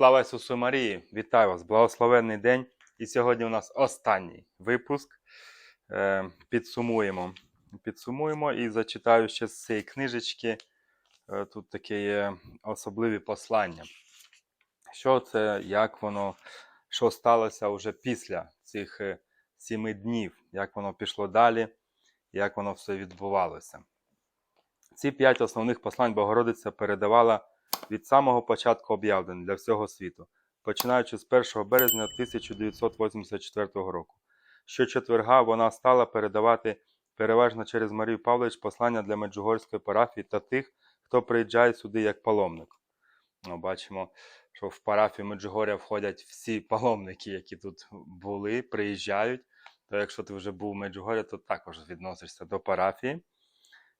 Слава Ісусу Марії! Вітаю вас! Благословенний день! І сьогодні у нас останній випуск. Е, Підсумуємо. Підсумуємо і зачитаю ще з цієї книжечки. Е, Тут таке є особливі послання. Що це, як воно, що сталося вже після цих е, сіми днів, як воно пішло далі, як воно все відбувалося. Ці п'ять основних послань Богородиця передавала від самого початку об'явлень для всього світу, починаючи з 1 березня 1984 року. Щочетверга вона стала передавати переважно через Марію Павлович послання для Меджугорської парафії та тих, хто приїжджає сюди як паломник. Ну, бачимо, що в парафію Меджугоря входять всі паломники, які тут були, приїжджають. То якщо ти вже був в Меджугорі, то також відносишся до парафії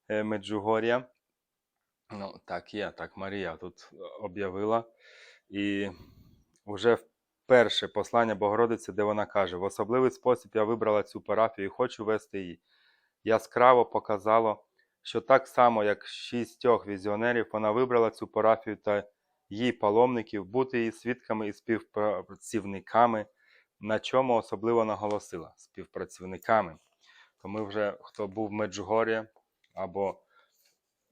е, Меджугор'я. Ну, так є, так Марія тут об'явила. І вже перше послання Богородиці, де вона каже: в особливий спосіб я вибрала цю парафію і хочу вести її. Яскраво показало, що так само, як шістьох візіонерів, вона вибрала цю парафію та її паломників, бути її свідками і співпрацівниками, на чому особливо наголосила співпрацівниками. То ми вже, хто був в Меджугорі або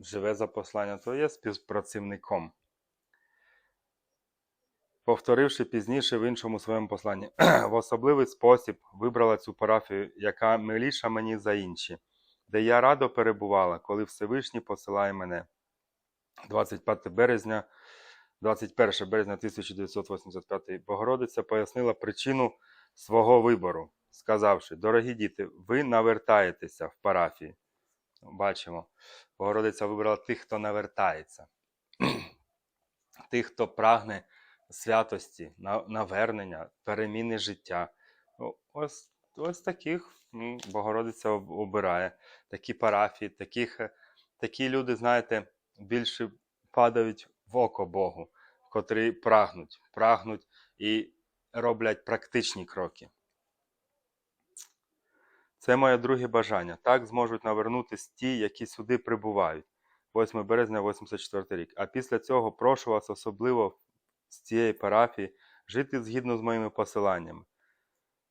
живе за послання, то є співпрацівником. Повторивши пізніше в іншому своєму посланні, в особливий спосіб вибрала цю парафію, яка миліша мені за інші, де я радо перебувала, коли Всевишній посилає мене. 25 березня, 21 березня 1985 Богородиця пояснила причину свого вибору, сказавши: Дорогі діти, ви навертаєтеся в парафії. Бачимо, Богородиця вибрала тих, хто навертається, тих, хто прагне святості, навернення, переміни життя. Ну, Ось, ось таких Богородиця обирає, такі парафії, таких, е, такі люди, знаєте, більше падають в око Богу, котрі прагнуть, прагнуть і роблять практичні кроки. Це моє друге бажання. Так зможуть навернутися ті, які сюди прибувають. 8 березня 84 рік. А після цього прошу вас особливо з цієї парафії жити згідно з моїми посиланнями.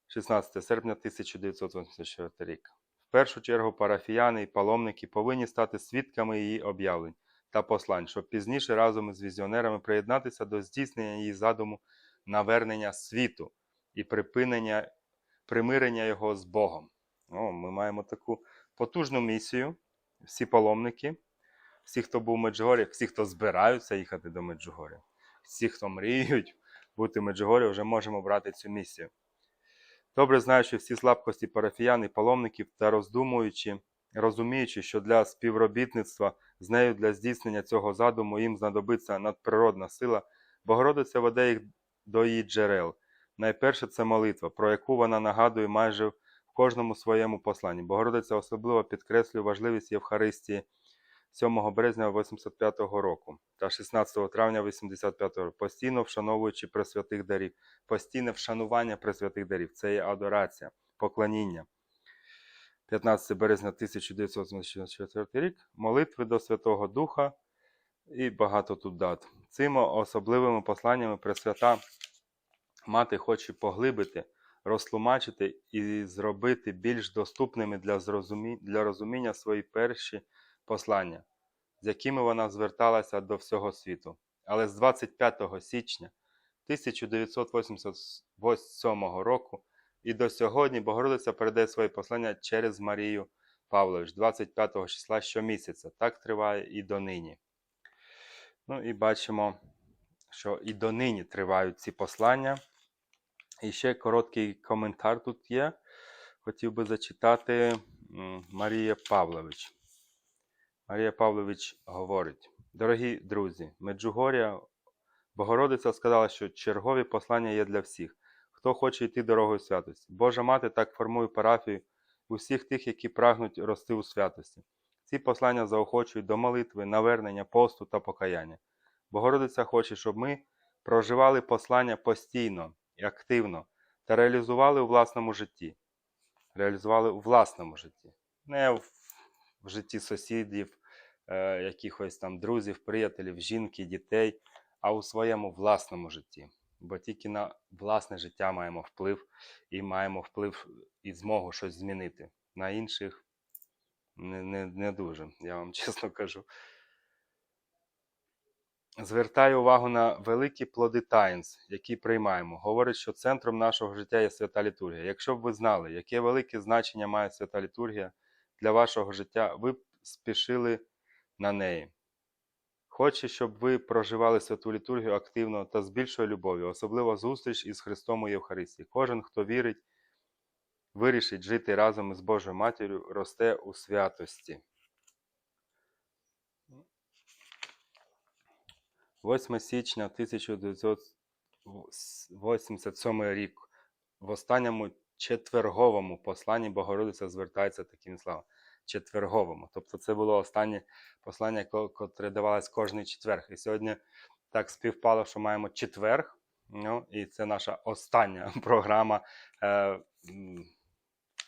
16 серпня 1984 рік. В першу чергу парафіяни і паломники повинні стати свідками її об'явлень та послань, щоб пізніше разом із візіонерами приєднатися до здійснення її задуму навернення світу і припинення примирення його з Богом. О, ми маємо таку потужну місію. Всі паломники, всі, хто був в Меджугорі, всі, хто збираються їхати до Меджугоря, всі, хто мріють бути в Меджугорі, вже можемо брати цю місію. Добре знаючи всі слабкості парафіян і паломників та роздумуючи, розуміючи, що для співробітництва з нею для здійснення цього задуму їм знадобиться надприродна сила, Богородиця веде їх до її джерел. Найперше це молитва, про яку вона нагадує майже кожному своєму посланні. Богородиця особливо підкреслює важливість Євхаристії 7 березня 85 року та 16 травня 85 року, постійно вшановуючи пресвятих дарів, постійне вшанування пресвятих дарів. Це є адорація, поклоніння. 15 березня 1984 рік, молитви до Святого Духа і багато тут дат. Цими особливими посланнями Пресвята Мати хоче поглибити, розтлумачити і зробити більш доступними для, зрозумі... для розуміння свої перші послання, з якими вона зверталася до всього світу. Але з 25 січня 1988 року і до сьогодні Богородиця передає свої послання через Марію Павлович 25 числа щомісяця. Так триває і донині. Ну і бачимо, що і донині тривають ці послання. І ще короткий коментар тут є. Хотів би зачитати Марія Павлович. Марія Павлович говорить: Дорогі друзі, Меджугорія, Богородиця сказала, що чергові послання є для всіх, хто хоче йти дорогою святості. Божа мати так формує парафію усіх тих, які прагнуть рости у святості. Ці послання заохочують до молитви, навернення, посту та покаяння. Богородиця хоче, щоб ми проживали послання постійно і активно та реалізували у власному житті. Реалізували у власному житті, не в, в житті сусідів, е, якихось там друзів, приятелів, жінки, дітей, а у своєму власному житті. Бо тільки на власне життя маємо вплив і маємо вплив і змогу щось змінити. На інших не, не, не дуже, я вам чесно кажу. Звертаю увагу на великі плоди таїнств, які приймаємо. Говорить, що центром нашого життя є свята літургія. Якщо б ви знали, яке велике значення має свята літургія для вашого життя, ви б спішили на неї. Хоче, щоб ви проживали святу літургію активно та з більшою любов'ю, особливо зустріч із Христом у Євхаристії. Кожен, хто вірить, вирішить жити разом із Божою Матір'ю, росте у святості. 8 січня 1987 рік в останньому четверговому посланні Богородиця звертається такими словами. Четверговому. Тобто це було останнє послання, котре давалось кожний четверг. І сьогодні так співпало, що маємо четверг. Ну, і це наша остання програма е,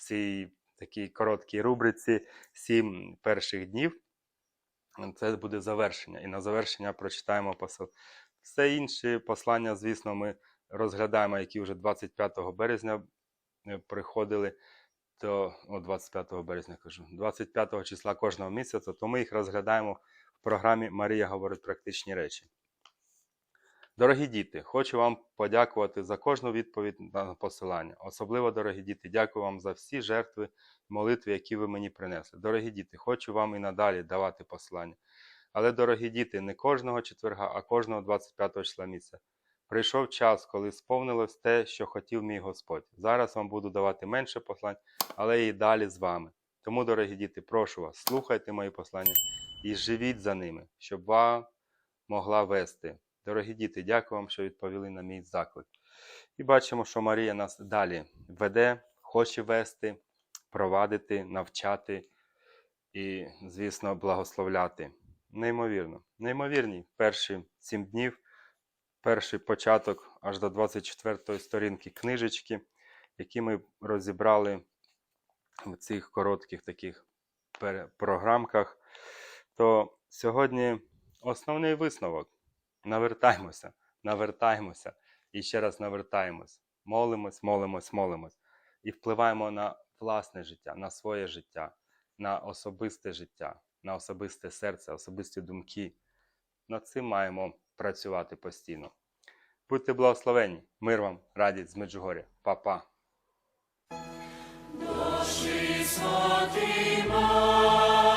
в такій короткій рубриці сім перших днів. Це буде завершення. І на завершення прочитаємо посил. Все інші послання, звісно, ми розглядаємо, які вже 25 березня е, приходили до о, 25 березня кажу, 25 числа кожного місяця, то ми їх розглядаємо в програмі Марія говорить практичні речі. Дорогі діти, хочу вам подякувати за кожну відповідь на посилання. Особливо, дорогі діти, дякую вам за всі жертви молитви, які ви мені принесли. Дорогі діти, хочу вам і надалі давати послання. Але, дорогі діти, не кожного четверга, а кожного 25 числа місяця. Прийшов час, коли сповнилось те, що хотів мій Господь. Зараз вам буду давати менше послань, але і далі з вами. Тому, дорогі діти, прошу вас, слухайте мої послання і живіть за ними, щоб вам могла вести. Дорогі діти, дякую вам, що відповіли на мій заклик. І бачимо, що Марія нас далі веде, хоче вести, провадити, навчати і, звісно, благословляти. Неймовірно, неймовірні перші сім днів, перший початок аж до 24-ї сторінки книжечки, які ми розібрали в цих коротких таких програмках. То сьогодні основний висновок. Навертаймося, навертаймося і ще раз навертаємось. Молимось, молимось, молимось. І впливаємо на власне життя, на своє життя, на особисте життя, на особисте серце, особисті думки. Над цим маємо працювати постійно. Будьте благословені, мир вам, радість з Меджугоря. Па-па. Душі святий май.